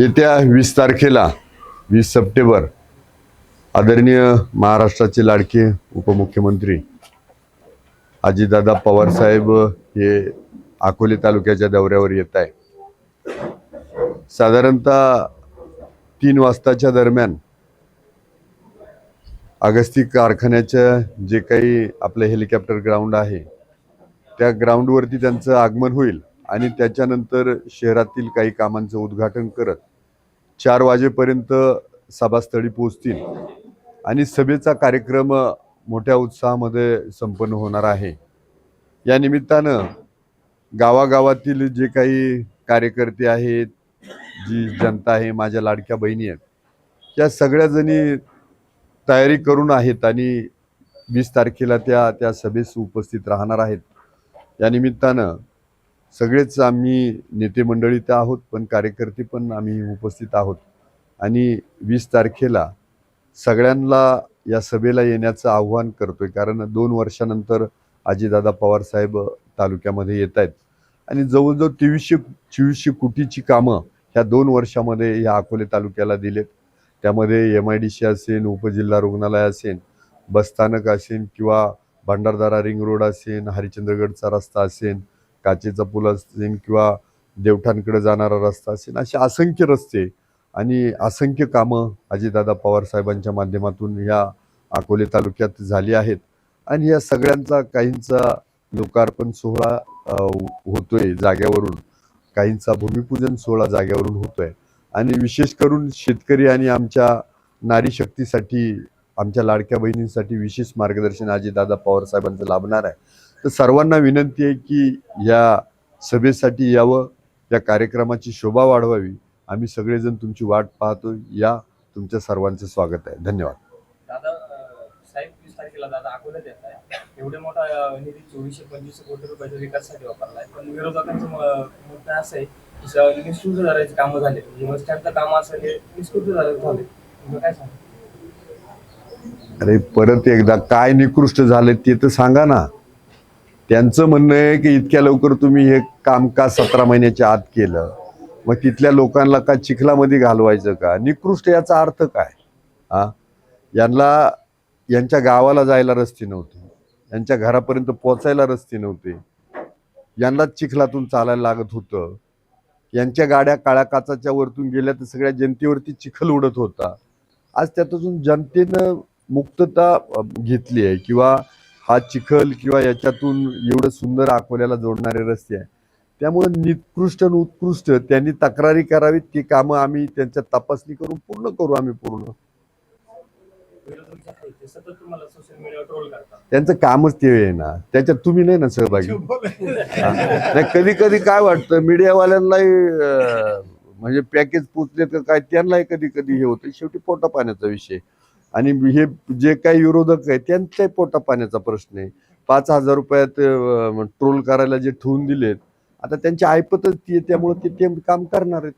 येत्या वीस तारखेला वीस सप्टेंबर आदरणीय महाराष्ट्राचे लाडके उपमुख्यमंत्री अजितदादा पवारसाहेब हे अकोले तालुक्याच्या दौऱ्यावर येत आहे साधारणतः तीन वाजताच्या दरम्यान अगस्ती कारखान्याच्या जे काही आपलं हेलिकॉप्टर ग्राउंड आहे त्या ग्राउंडवरती त्यांचं आगमन होईल आणि त्याच्यानंतर शहरातील काही कामांचं उद्घाटन करत चार वाजेपर्यंत सभास्थळी पोहोचतील. आणि सभेचा कार्यक्रम मोठ्या उत्साहामध्ये संपन्न होणार आहे. या निमित्तानं गावागावातील जे काही कार्यकर्ते आहेत जी जनता आहे माझ्या लाडक्या बहिणी आहेत या सगळ्याजणी तयारी करून आहेत आणि वीस तारखेला त्या त्या सभेस उपस्थित राहणार आहेत. या निमित्तानं सगळेच आम्ही नेते मंडळी तर आहोत पण कार्यकर्ते पण आम्ही उपस्थित आहोत. आणि वीस तारखेला सगळ्यांना या सभेला येण्याचं आव्हान करतोय कारण दोन वर्षानंतर आजीदादा पवारसाहेब तालुक्यामध्ये येत आहेत. आणि जवळजवळ तेवीसशे चोवीसशे कोटीची कामं ह्या दोन वर्षामध्ये या अकोले तालुक्याला दिलेत. त्यामध्ये एम आय डी सी असेल उपजिल्हा रुग्णालय असेल बसस्थानक असेल किंवा भंडारदारा रिंग रोड असेल हरिश्चंद्रगडचा रस्ता असेल काचेचा पूल असतील किंवा देवठाणकडे जाणारा रस्ता असेल असे असंख्य रस्ते आणि असंख्य कामं अजितदादा पवार साहेबांच्या माध्यमातून या अकोले तालुक्यात झाली आहेत. आणि या सगळ्यांचा काहींचा लोकार्पण सोहळा होतोय जाग्यावरून काहींचा भूमिपूजन सोहळा जाग्यावरून होतोय. आणि विशेष करून शेतकरी आणि आमच्या नारी शक्तीसाठी आमच्या लाडक्या बहिणींसाठी विशेष मार्गदर्शन अजितदादा पवार साहेबांचं लाभणार आहे. तर सर्वांना विनंती आहे की या सभेसाठी यावं या कार्यक्रमाची शोभा वाढवावी. आम्ही सगळेजण तुमची वाट पाहतो या तुमच्या सर्वांचं स्वागत आहे. धन्यवाद. दादा अं, साहेब वीस तारखेला दादा अकोल्यात येत आहे. एवढे मोठा निधी चोवीसशे पंचवीसशे कोटी रुपयाच्या विकासासाठी वापरलाय. पण विरोधकांचं म- मत असं आहे की निष्कृत दराची कामं झाले. म्हणजे स्टँडचं काम हे निष्कृत झाले तुम्ही काय सांगा अरे परत एकदा काय निकृष्ट झालं ते तर सांगा ना. त्यांचं म्हणणं आहे की इतक्या लवकर तुम्ही हे काम का सतरा महिन्याच्या आत केलं? मग तिथल्या लोकांना का चिखलामध्ये घालवायचं का? निकृष्ट याचा अर्थ काय? हा? यांना यांच्या गावाला जायला रस्ते नव्हते. यांच्या घरापर्यंत पोचायला रस्ते नव्हते. यांना चिखलातून चालायला लागत होतं. यांच्या गाड्या काळ्या काचाच्या वरतून गेल्या तर सगळ्या जनतेवरती चिखल उडत होता. आज त्यातून जनतेनं मुक्तता घेतली आहे किंवा हा चिखल किंवा याच्यातून एवढं सुंदर अकोल्याला जोडणारे रस्ते आहे त्यामुळे निकृष्ट आणि उत्कृष्ट त्यांनी तक्रारी करावीत ती कामं आम्ही त्यांच्या तपासणी करून पूर्ण करू आम्ही पूर्ण. त्यांचं कामच ते आहे ना. त्याच्यात तुम्ही नाही ना सहभागी. नाही कधी कधी काय वाटतं मीडियावाल्यांनाही म्हणजे पॅकेज पोचले तर काय त्यांनाही कधी कधी हे होतं. शेवटी पोटा पाण्याचा विषय. आणि हे जे काही विरोधक आहे त्यांचाही पोटा पाण्याचा प्रश्न आहे. पाच हजार रुपयात ट्रोल करायला जे ठेवून दिलेत आता त्यांची ऐपतच ती त्यामुळे ते काम करणार आहेत.